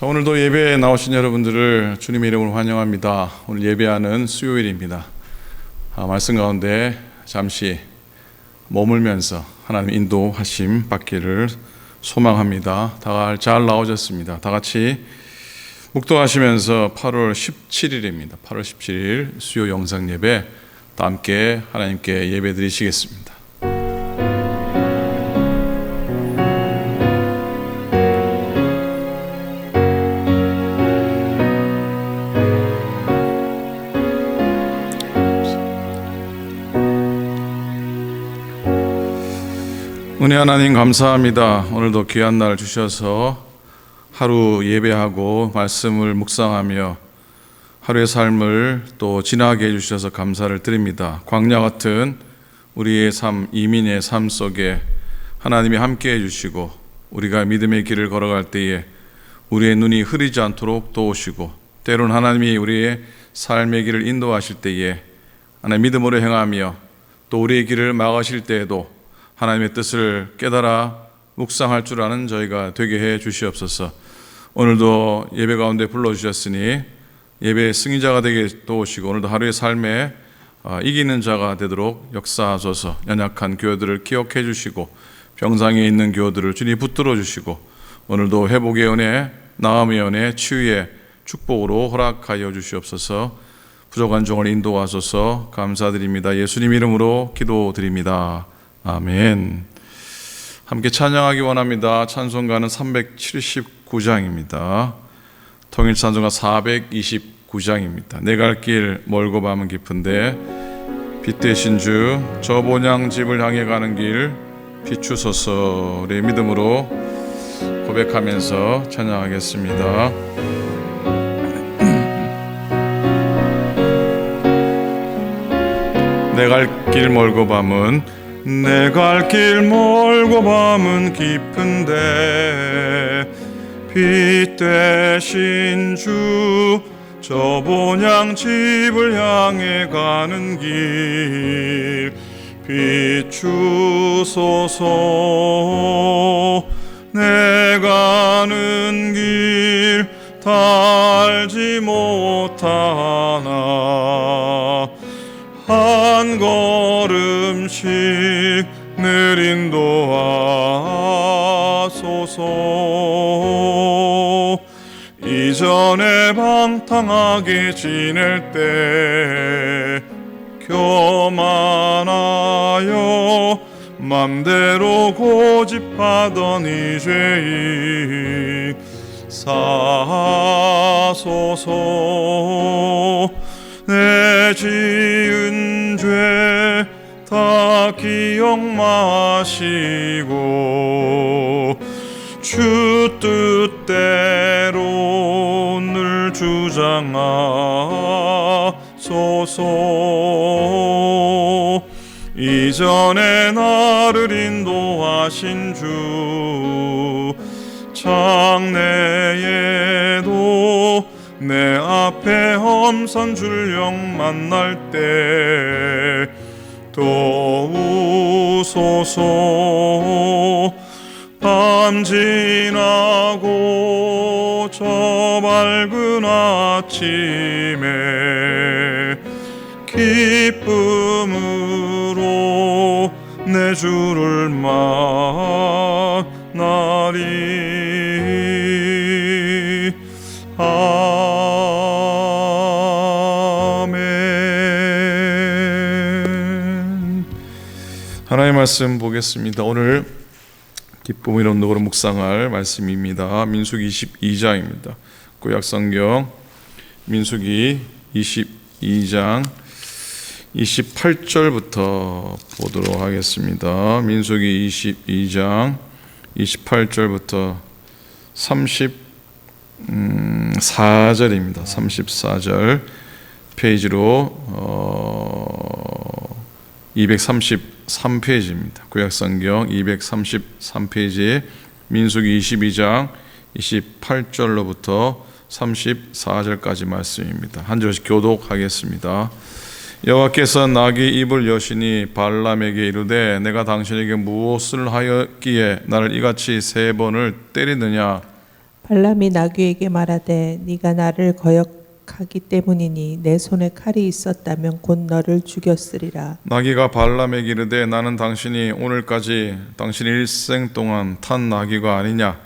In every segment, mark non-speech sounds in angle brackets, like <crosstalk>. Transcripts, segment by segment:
자, 오늘도 예배에 나오신 여러분들을 주님의 이름으로 환영합니다. 오늘 예배하는 수요일입니다. 아, 말씀 가운데 잠시 머물면서 하나님 인도하심 받기를 소망합니다. 다 잘 나오셨습니다. 다 같이 묵도하시면서 8월 17일입니다. 8월 17일 수요 영상 예배 다 함께 하나님께 예배 드리시겠습니다. 하나님 감사합니다. 오늘도 귀한 날 주셔서 하루 예배하고 말씀을 묵상하며 하루의 삶을 또 지나게 해주셔서 감사를 드립니다. 광야 같은 우리의 삶, 이민의 삶 속에 하나님이 함께 해주시고 우리가 믿음의 길을 걸어갈 때에 우리의 눈이 흐리지 않도록 도우시고 때로는 하나님이 우리의 삶의 길을 인도하실 때에 하나님 믿음으로 행하며 또 우리의 길을 막으실 때에도 하나님의 뜻을 깨달아 묵상할 줄 아는 저희가 되게 해 주시옵소서. 오늘도 예배 가운데 불러 주셨으니 예배 승리자가 되게 도우시고 오늘도 하루의 삶에 아, 이기는 자가 되도록 역사하소서. 연약한 교회들을 기억해 주시고 병상에 있는 교회들을 주님 붙들어 주시고 오늘도 회복의 은혜, 나음의 은혜, 치유의 축복으로 허락하여 주시옵소서. 부족한 종을 인도하소서. 감사드립니다. 예수님 이름으로 기도드립니다. 아멘. 함께 찬양하기 원합니다. 찬송가는 379장입니다. 통일 찬송가 429장입니다. 내 갈 길 멀고 밤은 깊은데 빛 대신 주 저 본향 집을 향해 가는 길 비추소서 우리 믿음으로 고백하면서 찬양하겠습니다. <clears throat> 내갈길 멀고 밤은 내 갈 길 멀고 밤은 깊은데 빛 대신 주 저 본향 집을 향해 가는 길 비추소서. 내 가는 길다 알지 못하나. 한걸 음씩 늘 인도하소서. 이전에 방탕하게 지낼 때 교만하여 맘대로 고집하던 이 죄인 사소서. 내 지은 죄 다 기억 마시고 주 뜻대로 늘 주장하소서. 이전에 나를 인도하신 주 장래에도 내 앞에 험산 줄령 만날 때 도우소서. 밤 지나고 저 밝은 아침에 기쁨으로 내 주를 만 하나님의 말씀 보겠습니다. 오늘 기쁨의 언덕으로 묵상할 말씀입니다. 민수기 22장입니다. 구약 성경 민수기 22장 28절부터 보도록 하겠습니다. 민수기 22장 28절부터 34절입니다. 34절 페이지로 어, 233페이지입니다. 구약성경 233페이지 민수기 22장 28절로부터 34절까지 말씀입니다. 한 절씩 교독하겠습니다. 여호와께서 나귀 입을 여시니 발람에게 이르되 내가 당신에게 무엇을 하였기에 나를 이같이 세 번을 때리느냐 발람이 나귀에게 말하되 네가 나를 거역 하기 때문이니 내 손에 칼이 있었다면 곧 너를 죽였으리라. 나귀가 발람에게 이르되 나는 당신이 오늘까지 당신의 일생 동안 탄 나귀가 아니냐?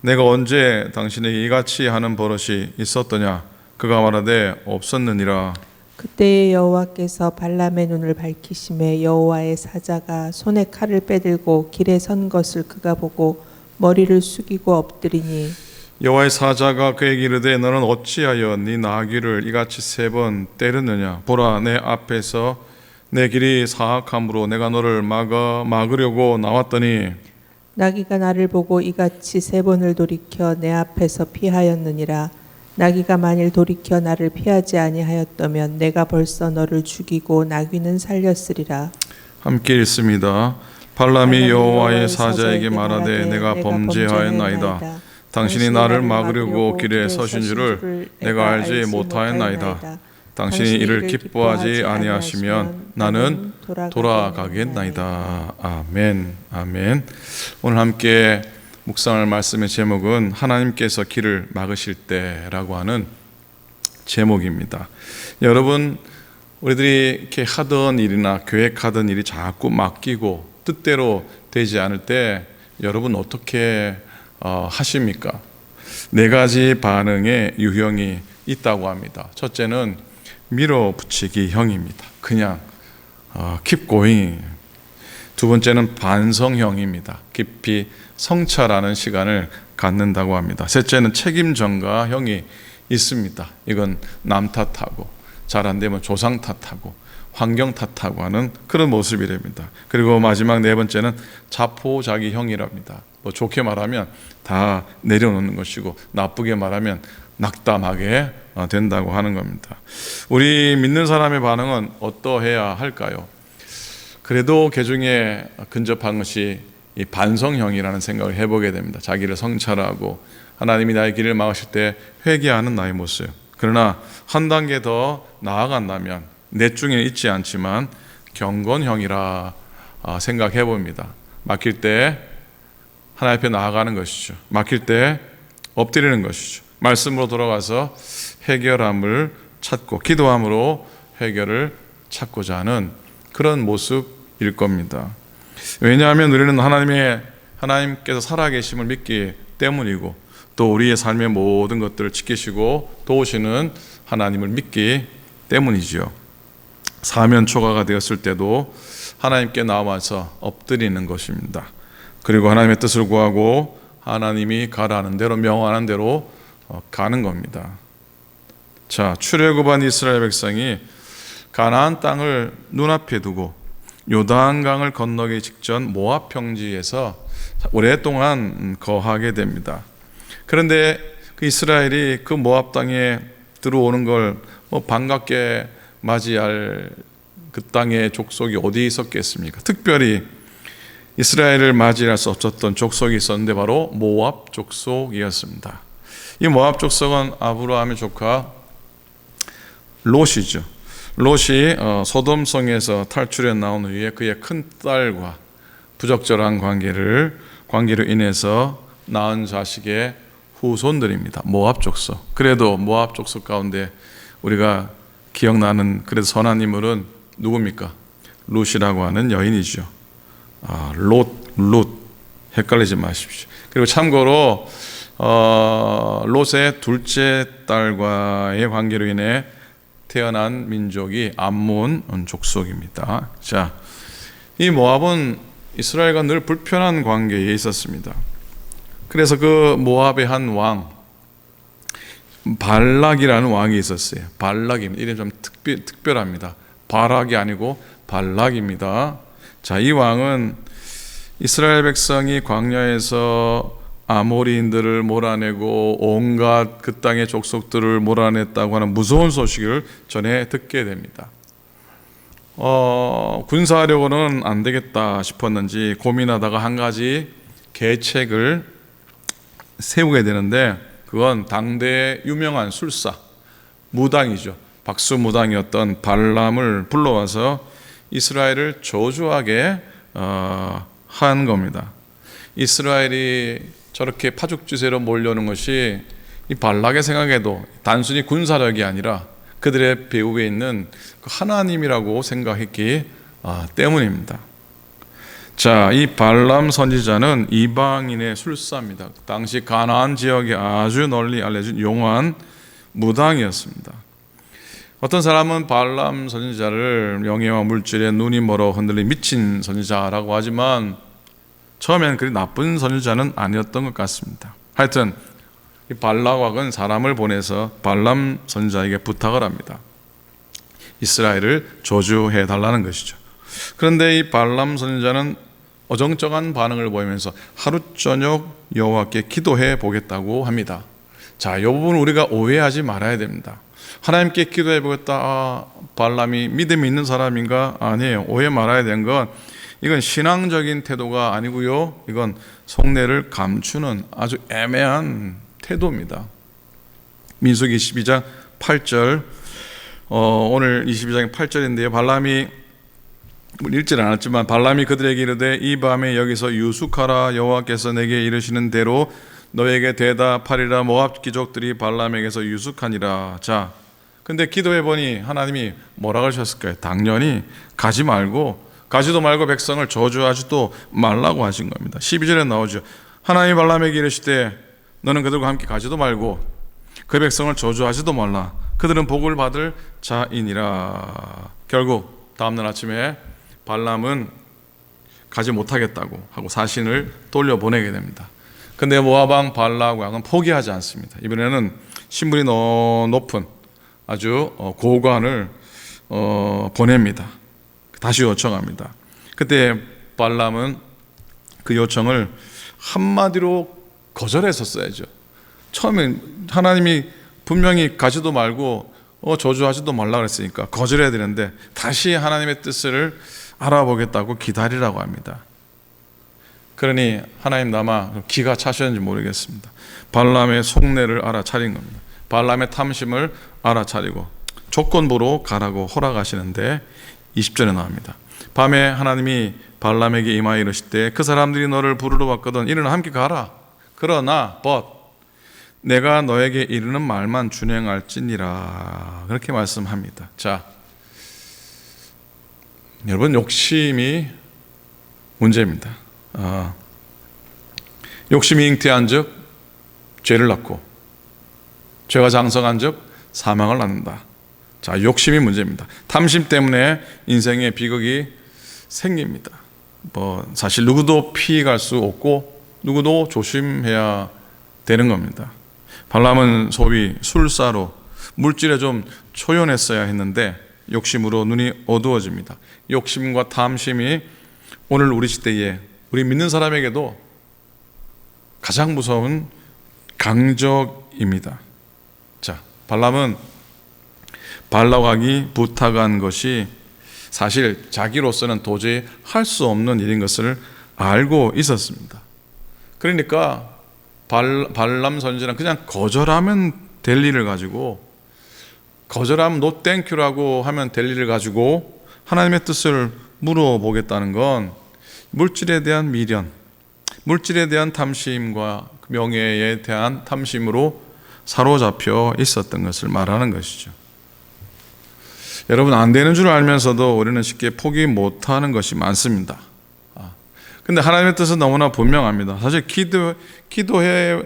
내가 언제 당신에게 이같이 하는 버릇이 있었더냐? 그가 말하되 없었느니라. 그때에 여호와께서 발람의 눈을 밝히심에 여호와의 사자가 손에 칼을 빼들고 길에 선 것을 그가 보고 머리를 숙이고 엎드리니 여호와의 사자가 그에게 이르되 너는 어찌하여 네 나귀를 이같이 세 번 때렸느냐 보라 내 앞에서 내 길이 사악함으로 내가 너를 막아 막으려고 나왔더니 나귀가 나를 보고 이같이 세 번을 돌이켜 내 앞에서 피하였느니라 나귀가 만일 돌이켜 나를 피하지 아니하였다면 내가 벌써 너를 죽이고 나귀는 살렸으리라 함께 읽습니다. 발람이 여호와의 사자에게 말하되 내가 범죄하였나이다. 당신이 나를 막으려고 길에 서신 줄을 내가 알지 못하였나이다. 당신이 이를 기뻐하지 아니하시면 나는 돌아가겠나이다. 아멘. 아멘. 오늘 함께 묵상할 말씀의 제목은 하나님께서 길을 막으실 때라고 하는 제목입니다. 여러분 우리들이 이렇게 하던 일이나 계획하던 일이 자꾸 맡기고 뜻대로 되지 않을 때 여러분 어떻게 어, 하십니까? 네 가지 반응의 유형이 있다고 합니다. 첫째는 밀어붙이기 형입니다. 그냥 어, keep going. 두 번째는 반성형입니다. 깊이 성찰하는 시간을 갖는다고 합니다. 셋째는 책임 전가형이 있습니다. 이건 남 탓하고 잘 안 되면 조상 탓하고 환경 탓하고 하는 그런 모습이랍니다. 그리고 마지막 네 번째는 자포자기형이랍니다. 뭐 좋게 말하면 다 내려놓는 것이고 나쁘게 말하면 낙담하게 어, 된다고 하는 겁니다. 우리 믿는 사람의 반응은 어떠해야 할까요? 그래도 개 중에 근접한 것이 이 반성형이라는 생각을 해보게 됩니다. 자기를 성찰하고 하나님이 나의 길을 막으실 때 회개하는 나의 모습. 그러나 한 단계 더 나아간다면 내 중에 있지 않지만 경건형이라 아, 생각해 봅니다. 막힐 때 하나님 앞에 나아가는 것이죠. 막힐 때 엎드리는 것이죠. 말씀으로 돌아가서 해결함을 찾고 기도함으로 해결을 찾고자 하는 그런 모습일 겁니다. 왜냐하면 우리는 하나님의 하나님께서 살아계심을 믿기 때문이고 또 우리의 삶의 모든 것들을 지키시고 도우시는 하나님을 믿기 때문이지요. 사면 초가가 되었을 때도 하나님께 나와서 엎드리는 것입니다. 그리고 하나님의 뜻을 구하고 하나님이 가라는 대로 명하는 대로 어, 가는 겁니다. 자, 출애굽한 이스라엘 백성이 가나안 땅을 눈앞에 두고 요단강을 건너기 직전 모압 평지에서 오랫동안 거하게 됩니다. 그런데 그 이스라엘이 그 모압 땅에 들어오는 걸 뭐 반갑게 맞이할 그 땅의 족속이 어디 있었겠습니까? 특별히 이스라엘을 맞이할 수 없었던 족속이 있었는데 바로 모압 족속이었습니다. 이 모압 족속은 아브라함의 조카 롯이죠. 롯이 어, 소돔성에서 탈출해 나온 후에 그의 큰 딸과 부적절한 관계를 관계로 인해서 낳은 자식의 후손들입니다. 모압 족속. 그래도 모압 족속 가운데 우리가 기억나는 그래도 선한 인물은 누굽니까? 롯이라고 하는 여인이죠. 아, 롯, 롯 헷갈리지 마십시오. 그리고 참고로 어, 롯의 둘째 딸과의 관계로 인해 태어난 민족이 암몬 족속입니다. 자, 이 모압은 이스라엘과 늘 불편한 관계에 있었습니다. 그래서 그 모압의 한 왕, 발락이라는 왕이 있었어요. 발락입니다. 이름 좀 특별, 특별합니다. 바락이 아니고 발락입니다. 자, 이 왕은 이스라엘 백성이 광야에서 아모리인들을 몰아내고 온갖 그 땅의 족속들을 몰아냈다고 하는 무서운 소식을 전해 듣게 됩니다. 어, 군사력으로는 안 되겠다 싶었는지 고민하다가 한 가지 계책을 세우게 되는데 그건 당대의 유명한 술사 무당이죠. 박수 무당이었던 발람을 불러와서 이스라엘을 저주하게 어, 한 겁니다. 이스라엘이 저렇게 파죽지세로 몰려오는 것이 이 발락의 생각에도 단순히 군사력이 아니라 그들의 배후에 있는 그 하나님이라고 생각했기 아, 때문입니다. 자, 이 발람 선지자는 이방인의 술사입니다. 당시 가나안 지역에 아주 널리 알려진 용한 무당이었습니다. 어떤 사람은 발람 선지자를 명예와 물질에 눈이 멀어 흔들린 미친 선지자라고 하지만 처음에는 그리 나쁜 선지자는 아니었던 것 같습니다. 하여튼 이 발락왕은 사람을 보내서 발람 선지자에게 부탁을 합니다. 이스라엘을 저주해 달라는 것이죠. 그런데 이 발람 선지자는 어정쩡한 반응을 보이면서 하루 저녁 여호와께 기도해 보겠다고 합니다. 자, 이 부분 우리가 오해하지 말아야 됩니다. 하나님께 기도해 보겠다. 아, 발람이 믿음이 있는 사람인가? 아니에요. 오해 말아야 되는 건 이건 신앙적인 태도가 아니고요. 이건 속내를 감추는 아주 애매한 태도입니다. 민수기 22장 8절 어, 오늘 22장 8절인데요. 발람이 읽질 않았지만 발람이 그들에게 이르되 이 밤에 여기서 유숙하라 여호와께서 내게 이르시는 대로 너에게 대답하리라 모압 귀족들이 발람에게서 유숙하니라. 자, 근데 기도해 보니 하나님이 뭐라 그러셨을까요? 당연히 가지 말고 가지도 말고 백성을 저주하지도 말라고 하신 겁니다. 12절에 나오죠. 하나님이 발람에게 이르시되 너는 그들과 함께 가지도 말고 그 백성을 저주하지도 말라. 그들은 복을 받을 자이니라. 결국 다음날 아침에 발람은 가지 못하겠다고 하고 사신을 돌려 보내게 됩니다. 근데 모아방 발락 왕은 포기하지 않습니다. 이번에는 신분이 너- 높은 아주 어, 고관을 어, 보냅니다. 다시 요청합니다. 그때 발람은 그 요청을 한마디로 거절했었어야죠. 처음에 하나님이 분명히 가지도 말고 어, 저주하지도 말라 그랬으니까 거절해야 되는데 다시 하나님의 뜻을 알아보겠다고 기다리라고 합니다. 그러니 하나님 남아 기가 차셨는지 모르겠습니다. 발람의 속내를 알아차린 겁니다. 발람의 탐심을 알아차리고 조건부로 가라고 허락하시는데 20절에 나옵니다. 밤에 하나님이 발람에게 임하여 이르실 때 그 사람들이 너를 부르러 왔거든 이르는 함께 가라. 그러나 but 내가 너에게 이르는 말만 준행할지니라 그렇게 말씀합니다. 자, 여러분 욕심이 문제입니다. 아, 욕심이 잉태한즉 죄를 낳고 죄가 장성한즉 사망을 낳는다. 자, 욕심이 문제입니다. 탐심 때문에 인생의 비극이 생깁니다. 뭐 사실 누구도 피해갈 수 없고 누구도 조심해야 되는 겁니다. 발람은 소위 술사로 물질에 좀 초연했어야 했는데 욕심으로 눈이 어두워집니다. 욕심과 탐심이 오늘 우리 시대에 우리 믿는 사람에게도 가장 무서운 강적입니다. 자, 발람은 발락왕이 부탁한 것이 사실 자기로서는 도저히 할 수 없는 일인 것을 알고 있었습니다. 그러니까 발, 발람 선지는 그냥 거절하면 될 일을 가지고 거절하면 노 땡큐라고 하면 될 일을 가지고 하나님의 뜻을 물어보겠다는 건 물질에 대한 미련, 물질에 대한 탐심과 명예에 대한 탐심으로 사로잡혀 있었던 것을 말하는 것이죠. 여러분 안 되는 줄 알면서도 우리는 쉽게 포기 못하는 것이 많습니다. 아, 근데 하나님의 뜻은 너무나 분명합니다. 사실 기도 기도해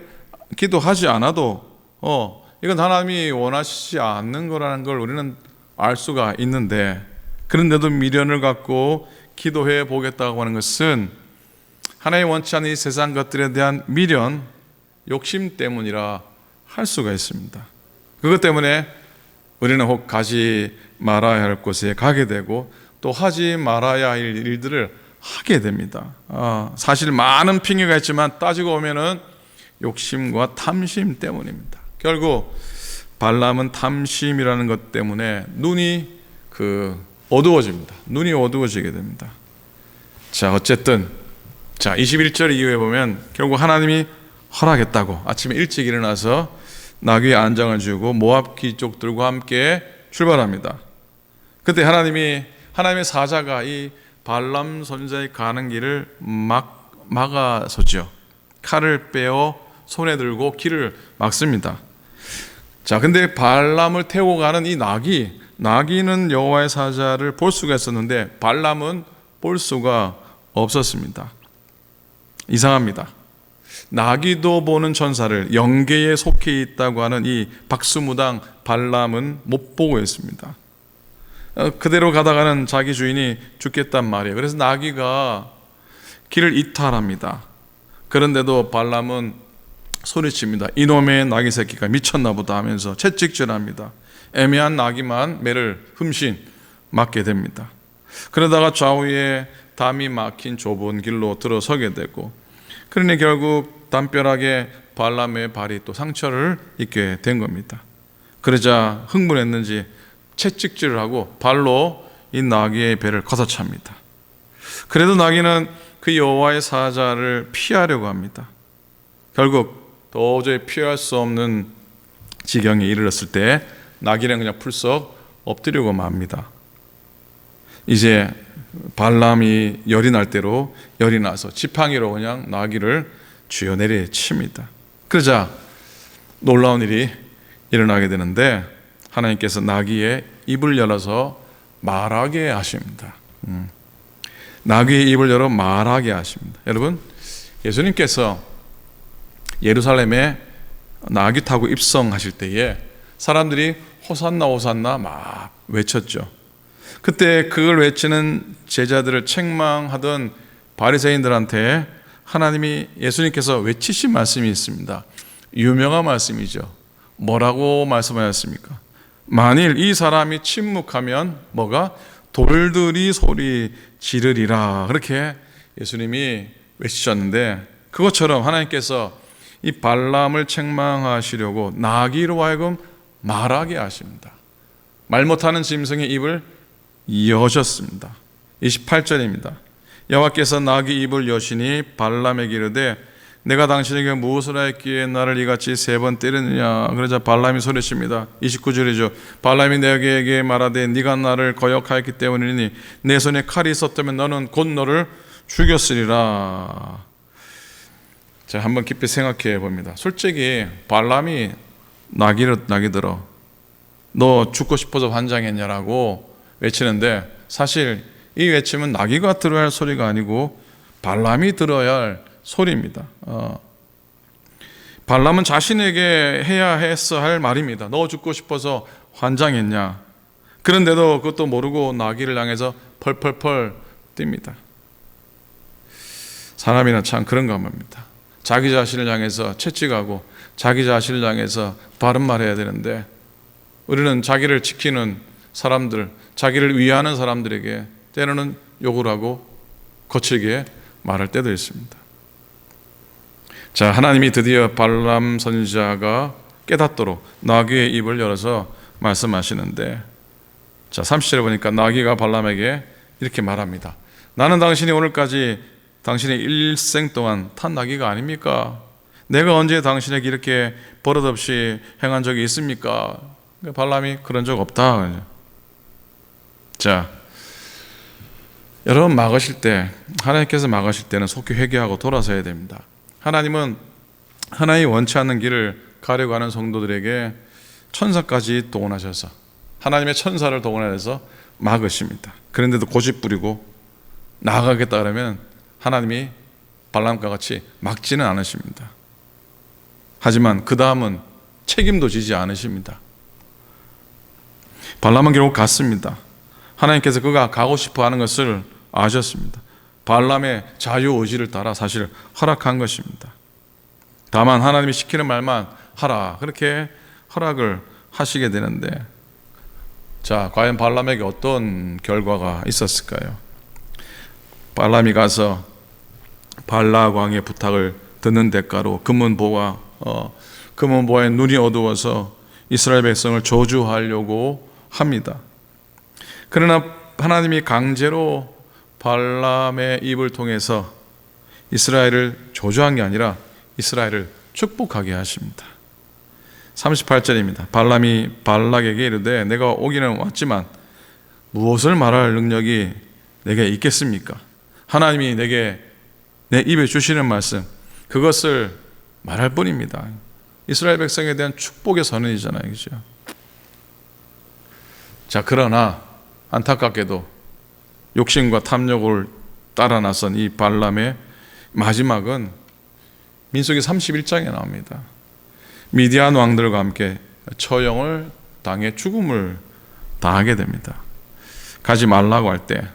기도하지 않아도 어 이건 하나님이 원하시지 않는 거라는 걸 우리는 알 수가 있는데 그런데도 미련을 갖고 기도해 보겠다고 하는 것은 하나님 원치 않는 이 세상 것들에 대한 미련, 욕심 때문이라 할 수가 있습니다. 그것 때문에 우리는 혹 가지 말아야 할 곳에 가게 되고 또 하지 말아야 할 일들을 하게 됩니다. 아, 사실 많은 핑계가 있지만 따지고 보면은 욕심과 탐심 때문입니다. 결국 발람은 탐심이라는 것 때문에 눈이 그 어두워집니다. 눈이 어두워지게 됩니다. 자, 어쨌든 자, 21절 이후에 보면 결국 하나님이 허락했다고 아침에 일찍 일어나서 나귀에 안장을 주고 모압 귀족들과 함께 출발합니다. 그때 하나님이 하나님의 사자가 이 발람 선자의 가는 길을 막 막아서죠. 칼을 빼어 손에 들고 길을 막습니다. 자, 근데 발람을 태우고 가는 이 나귀, 나귀는 여호와의 사자를 볼 수가 있었는데 발람은 볼 수가 없었습니다. 이상합니다. 나귀도 보는 천사를 영계에 속해 있다고 하는 이 박수무당 발람은 못 보고 있습니다. 어, 그대로 가다가는 자기 주인이 죽겠단 말이에요. 그래서 나귀가 길을 이탈합니다. 그런데도 발람은 소리칩니다. 이놈의 나귀 새끼가 미쳤나 보다 하면서 채찍질합니다. 애매한 나귀만 매를 흠신 맞게 됩니다. 그러다가 좌우에 담이 막힌 좁은 길로 들어서게 되고 그러니 결국 담벼락에 발람의 발이 또 상처를 입게 된 겁니다. 그러자 흥분했는지 채찍질을 하고 발로 이 나귀의 배를 걷어찹니다. 그래도 나귀는 그 여호와의 사자를 피하려고 합니다. 결국 도저히 피할 수 없는 지경에 이르렀을 때 나귀는 그냥 풀썩 엎드리고 맙니다. 이제 발람이 열이 날 대로 열이 나서 지팡이로 그냥 나귀를 쥐어 내리칩니다. 그러자 놀라운 일이 일어나게 되는데 하나님께서 나귀의 입을 열어서 말하게 하십니다. 음. 나귀의 입을 열어 말하게 하십니다. 여러분, 예수님께서 예루살렘에 나귀 타고 입성하실 때에 사람들이 호산나 호산나 막 외쳤죠. 그때 그걸 외치는 제자들을 책망하던 바리새인들한테 하나님이 예수님께서 외치신 말씀이 있습니다. 유명한 말씀이죠. 뭐라고 말씀하셨습니까? 만일 이 사람이 침묵하면 뭐가 돌들이 소리 지르리라 그렇게 예수님이 외치셨는데 그것처럼 하나님께서 이 발람을 책망하시려고 나귀로 하여금 말하게 하십니다. 말 못하는 짐승의 입을 여셨습니다. 28절입니다. 여호와께서 나귀 입을 여시니 발람에게 이르되 내가 당신에게 무엇을 하였기에 나를 이같이 세 번 때리느냐 그러자 발람이 소리칩니다 29절이죠 발람이 내게 말하되 네가 나를 거역하였기 때문이니 내 손에 칼이 있었다면 너는 곧 너를 죽였으리라 자 한번 깊이 생각해 봅니다 솔직히 발람이 나귀를 나귀 들어 너 죽고 싶어서 환장했냐라고 외치는데 사실 이 외침은 나귀가 들어야 할 소리가 아니고 발람이 들어야 할 소리입니다. 어. 발람은 자신에게 해야 했어 할 말입니다. 너 죽고 싶어서 환장했냐? 그런데도 그것도 모르고 나귀를 향해서 펄펄펄 뜁니다. 사람이나 참 그런가 합니다. 자기 자신을 향해서 채찍하고 자기 자신을 향해서 바른 말 해야 되는데 우리는 자기를 지키는 사람들, 자기를 위하는 사람들에게 때로는 욕을 하고 거칠게 말할 때도 있습니다. 자, 하나님이 드디어 발람 선지자가 깨닫도록 나귀의 입을 열어서 말씀하시는데 자, 30절에 보니까 나귀가 발람에게 이렇게 말합니다. 나는 당신이 오늘까지 당신의 일생 동안 탄 나귀가 아닙니까? 내가 언제 당신에게 이렇게 버릇없이 행한 적이 있습니까? 발람이 그런 적 없다. 자, 여러분 막으실 때 하나님께서 막으실 때는 속히 회개하고 돌아서야 됩니다. 하나님은 하나님 원치 않는 길을 가려고 하는 성도들에게 천사까지 동원하셔서 하나님의 천사를 동원해서 막으십니다. 그런데도 고집 부리고 나아가겠다 그러면 하나님이 발람과 같이 막지는 않으십니다. 하지만 그 다음은 책임도 지지 않으십니다. 발람은 결국 갔습니다. 하나님께서 그가 가고 싶어 하는 것을 아셨습니다. 발람의 자유 의지를 따라 사실 허락한 것입니다. 다만 하나님이 시키는 말만 하라. 그렇게 허락을 하시게 되는데 자, 과연 발람에게 어떤 결과가 있었을까요? 발람이 가서 발라 왕의 부탁을 듣는 대가로 금은보와 어, 금은보의 눈이 어두워서 이스라엘 백성을 저주하려고 합니다. 그러나 하나님이 강제로 발람의 입을 통해서 이스라엘을 저주한 게 아니라 이스라엘을 축복하게 하십니다. 38절입니다. 발람이 발락에게 이르되 내가 오기는 왔지만 무엇을 말할 능력이 내게 있겠습니까? 하나님이 내게 내 입에 주시는 말씀 그것을 말할 뿐입니다. 이스라엘 백성에 대한 축복의 선언이잖아요. 그죠? 자, 그러나 안타깝게도 욕심과 탐욕을 따라 나선 이 발람의 마지막은 민수기 31장에 나옵니다. 미디안 왕들과 함께 처형을 당해 죽음을 당하게 됩니다. 가지 말라고 할 때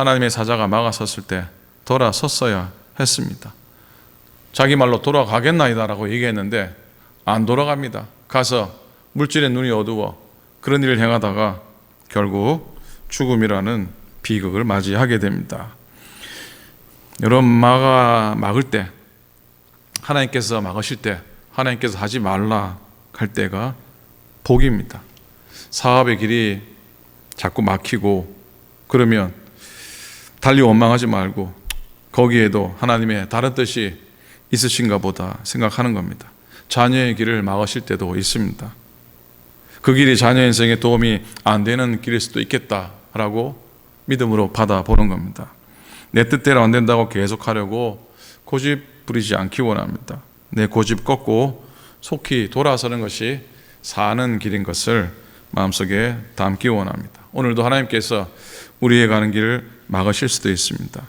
하나님의 사자가 막아섰을 때 돌아섰어야 했습니다. 자기 말로 돌아가겠나이다라고 얘기했는데 안 돌아갑니다. 가서 물질의 눈이 어두워 그런 일을 행하다가 결국 죽음이라는 비극을 맞이하게 됩니다. 여러분 막아 막을 때 하나님께서 막으실 때 하나님께서 하지 말라 할 때가 복입니다. 사업의 길이 자꾸 막히고 그러면 달리 원망하지 말고 거기에도 하나님의 다른 뜻이 있으신가 보다 생각하는 겁니다. 자녀의 길을 막으실 때도 있습니다. 그 길이 자녀 인생에 도움이 안 되는 길일 수도 있겠다라고 믿음으로 받아보는 겁니다. 내 뜻대로 안 된다고 계속하려고 고집 부리지 않기 원합니다. 내 고집 꺾고 속히 돌아서는 것이 사는 길인 것을 마음속에 담기 원합니다. 오늘도 하나님께서 우리의 가는 길을 막으실 수도 있습니다.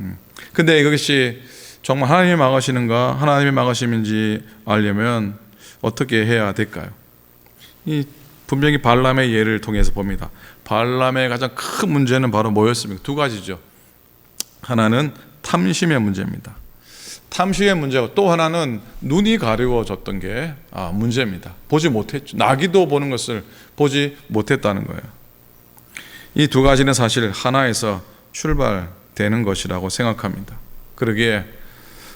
음. 근데 이것이 정말 하나님이 막으시는가 하나님이 막으심인지 알려면 어떻게 해야 될까요? 이 분명히 발람의 예를 통해서 봅니다. 발람의 가장 큰 문제는 바로 뭐였습니까? 두 가지죠. 하나는 탐심의 문제입니다. 탐심의 문제고 또 하나는 눈이 가려워졌던 게 아, 문제입니다. 보지 못했죠. 나기도 보는 것을 보지 못했다는 거예요. 이 두 가지는 사실 하나에서 출발되는 것이라고 생각합니다. 그러기에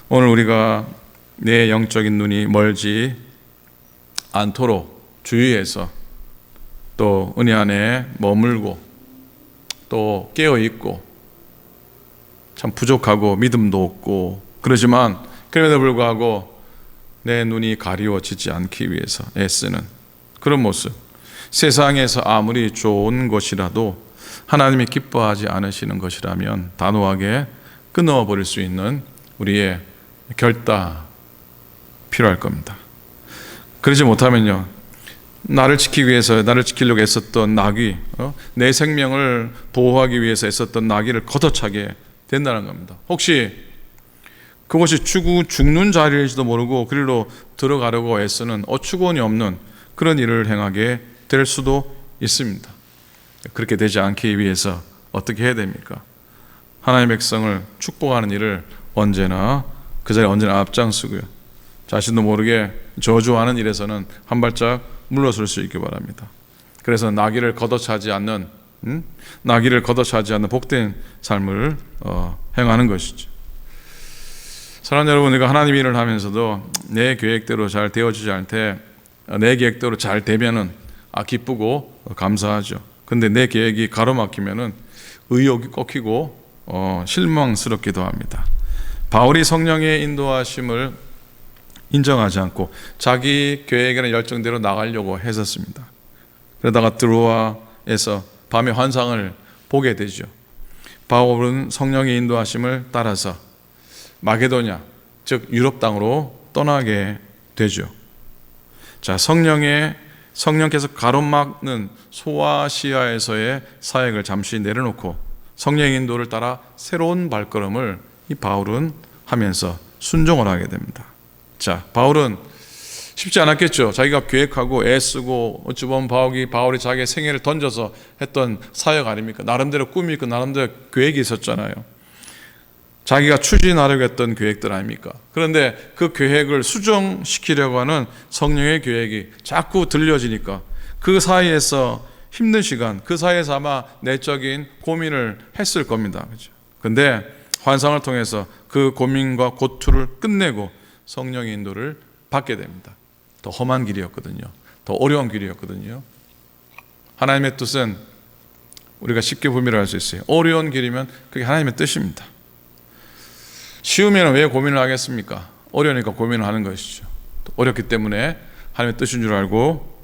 오늘 우리가 내 영적인 눈이 멀지 않도록 주의해서 또 은혜 안에 머물고 또 깨어 있고 참 부족하고 믿음도 없고 그러지만 그럼에도 불구하고 내 눈이 가리워지지 않기 위해서 애쓰는 그런 모습. 세상에서 아무리 좋은 것이라도 하나님이 기뻐하지 않으시는 것이라면 단호하게 끊어버릴 수 있는 우리의 결단 필요할 겁니다. 그러지 못하면요. 나를 지키기 위해서 나를 지키려고 애썼던 나귀, 어? 내 생명을 보호하기 위해서 애썼던 나귀를 걷어차게 된다는 겁니다. 혹시 그것이 죽우, 죽는 자리일지도 모르고 그리로 들어가려고 애쓰는 어처구니 없는 그런 일을 행하게 될 수도 있습니다. 그렇게 되지 않기 위해서 어떻게 해야 됩니까? 하나님의 백성을 축복하는 일을 언제나 그 자리에 언제나 앞장서고요. 자신도 모르게 저주하는 일에서는 한 발짝 물러설 수 있기 바랍니다. 그래서 나귀를 걷어차지 않는 음? 나귀를 걷어차지 않는 복된 삶을 어, 행하는 것이죠. 사랑하는 여러분, 우리가 하나님 일을 하면서도 내 계획대로 잘 되어지지 않을 때 내 계획대로 잘 되면은 아 기쁘고 감사하죠. 근데 내 계획이 가로막히면은 의욕이 꺾이고 어, 실망스럽기도 합니다. 바울이 성령의 인도하심을 인정하지 않고 자기 계획이나 열정대로 나가려고 했었습니다. 그러다가 드로아에서 밤의 환상을 보게 되죠. 바울은 성령의 인도하심을 따라서 마게도냐, 즉 유럽 땅으로 떠나게 되죠. 자, 성령의 성령께서 가로막는 소아시아에서의 사역을 잠시 내려놓고 성령의 인도를 따라 새로운 발걸음을 이 바울은 하면서 순종을 하게 됩니다. 자, 바울은 쉽지 않았겠죠. 자기가 계획하고 애쓰고 어찌 보면 바울이 바울이 자기의 생애를 던져서 했던 사역 아닙니까? 나름대로 꿈이 있고 나름대로 계획이 있었잖아요. 자기가 추진하려고 했던 계획들 아닙니까? 그런데 그 계획을 수정시키려고 하는 성령의 계획이 자꾸 들려지니까 그 사이에서 힘든 시간, 그 사이에서 아마 내적인 고민을 했을 겁니다. 그죠? 근데 환상을 통해서 그 고민과 고투를 끝내고 성령의 인도를 받게 됩니다. 더 험한 길이었거든요. 더 어려운 길이었거든요. 하나님의 뜻은 우리가 쉽게 분별할 수 있어요. 어려운 길이면 그게 하나님의 뜻입니다. 쉬우면 왜 고민을 하겠습니까? 어려우니까 고민을 하는 것이죠. 어렵기 때문에 하나님의 뜻인 줄 알고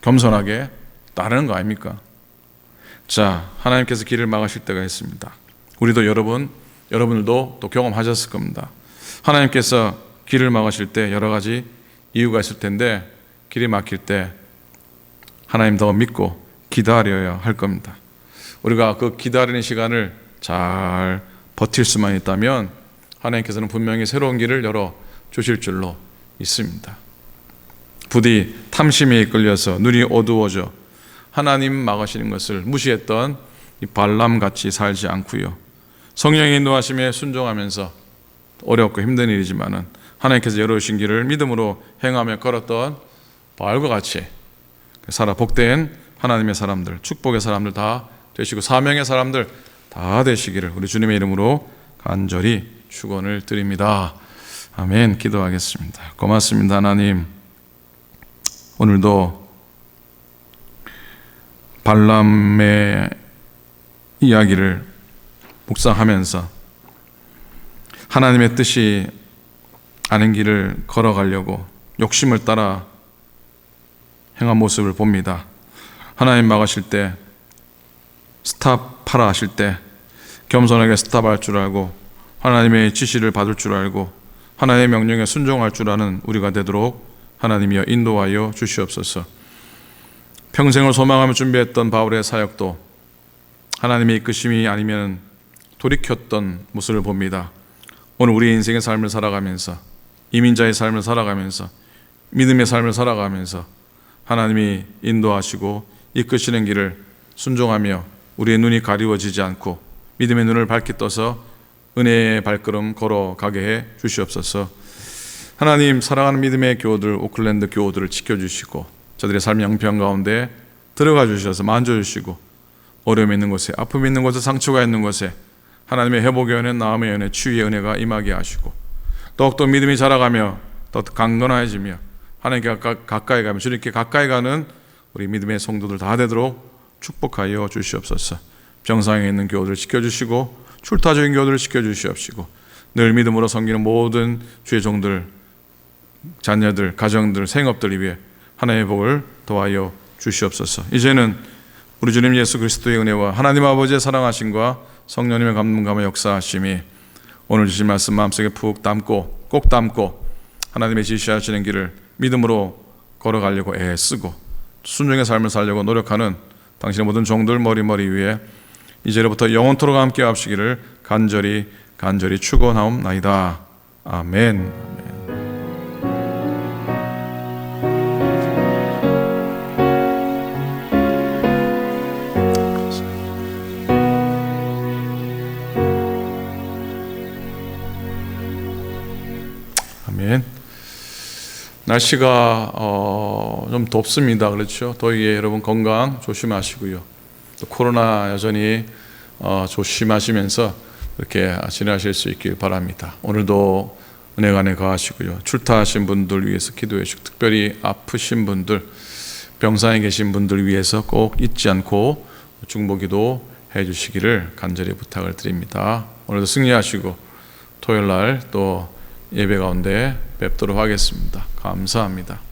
겸손하게 따르는 거 아닙니까? 자, 하나님께서 길을 막으실 때가 있습니다. 우리도 여러분, 여러분들도 또 경험하셨을 겁니다. 하나님께서 길을 막으실 때 여러 가지 이유가 있을 텐데 길이 막힐 때 하나님 더 믿고 기다려야 할 겁니다. 우리가 그 기다리는 시간을 잘 버틸 수만 있다면 하나님께서는 분명히 새로운 길을 열어 주실 줄로 있습니다. 부디 탐심에 이끌려서 눈이 어두워져 하나님 막으시는 것을 무시했던 이 발람 같이 살지 않고요. 성령의 인도하심에 순종하면서 어렵고 힘든 일이지만은 하나님께서 열어주신 길을 믿음으로 행하며 걸었던 바알과 같이 살아 복된 하나님의 사람들, 축복의 사람들 다 되시고 사명의 사람들 다 되시기를 우리 주님의 이름으로 간절히 축원을 드립니다. 아멘. 기도하겠습니다. 고맙습니다, 하나님. 오늘도 발람의 이야기를 묵상하면서 하나님의 뜻이 아는 길을 걸어가려고 욕심을 따라 행한 모습을 봅니다. 하나님 막으실 때 스탑하라 하실 때 겸손하게 스탑할 줄 알고 하나님의 지시를 받을 줄 알고 하나님의 명령에 순종할 줄 아는 우리가 되도록 하나님이여 인도하여 주시옵소서. 평생을 소망하며 준비했던 바울의 사역도 하나님의 이끄심이 아니면 돌이켰던 모습을 봅니다. 오늘 우리 인생의 삶을 살아가면서 이민자의 삶을 살아가면서 믿음의 삶을 살아가면서 하나님이 인도하시고 이끄시는 길을 순종하며 우리의 눈이 가리워지지 않고 믿음의 눈을 밝게 떠서 은혜의 발걸음 걸어가게 해 주시옵소서. 하나님 사랑하는 믿음의 교우들 오클랜드 교우들을 지켜주시고 저들의 삶 양평 가운데 들어가 주셔서 만져주시고 어려움 있는 곳에 아픔 있는 곳에 상처가 있는 곳에 하나님의 회복의 은혜 나음의 은혜 치유의 은혜가 임하게 하시고 더욱더 믿음이 자라가며 더 강건해지며 하나님께 가까- 가까이 가며 주님께 가까이 가는 우리 믿음의 성도들 다 되도록 축복하여 주시옵소서. 병상에 있는 교우들 지켜주시고 출타 중인 교우들 지켜주시옵시고 늘 믿음으로 섬기는 모든 주의 종들 자녀들 가정들 생업들 위해 하나님의 복을 도하여 주시옵소서. 이제는 우리 주님 예수 그리스도의 은혜와 하나님 아버지의 사랑하심과 성령님의 감동감의 역사하심이 오늘 주신 말씀 마음속에 푹 담고 꼭 담고 하나님의 지시하시는 길을 믿음으로 걸어가려고 애쓰고 순종의 삶을 살려고 노력하는 당신의 모든 종들 머리머리 위에 이제로부터 영원토록 함께 하시기를 간절히 간절히 축원하옵나이다. 아멘. 날씨가 어, 좀 덥습니다. 그렇죠? 더위에 여러분 건강 조심하시고요. 또 코로나 여전히 어, 조심하시면서 이렇게 지나실 수 있길 바랍니다. 오늘도 은혜가 안에 거하시고요. 출타하신 분들 위해서 기도해 주시고 특별히 아프신 분들 병상에 계신 분들 위해서 꼭 잊지 않고 중보기도 해 주시기를 간절히 부탁을 드립니다. 오늘도 승리하시고 토요일 날 또 예배 가운데 뵙도록 하겠습니다. 감사합니다.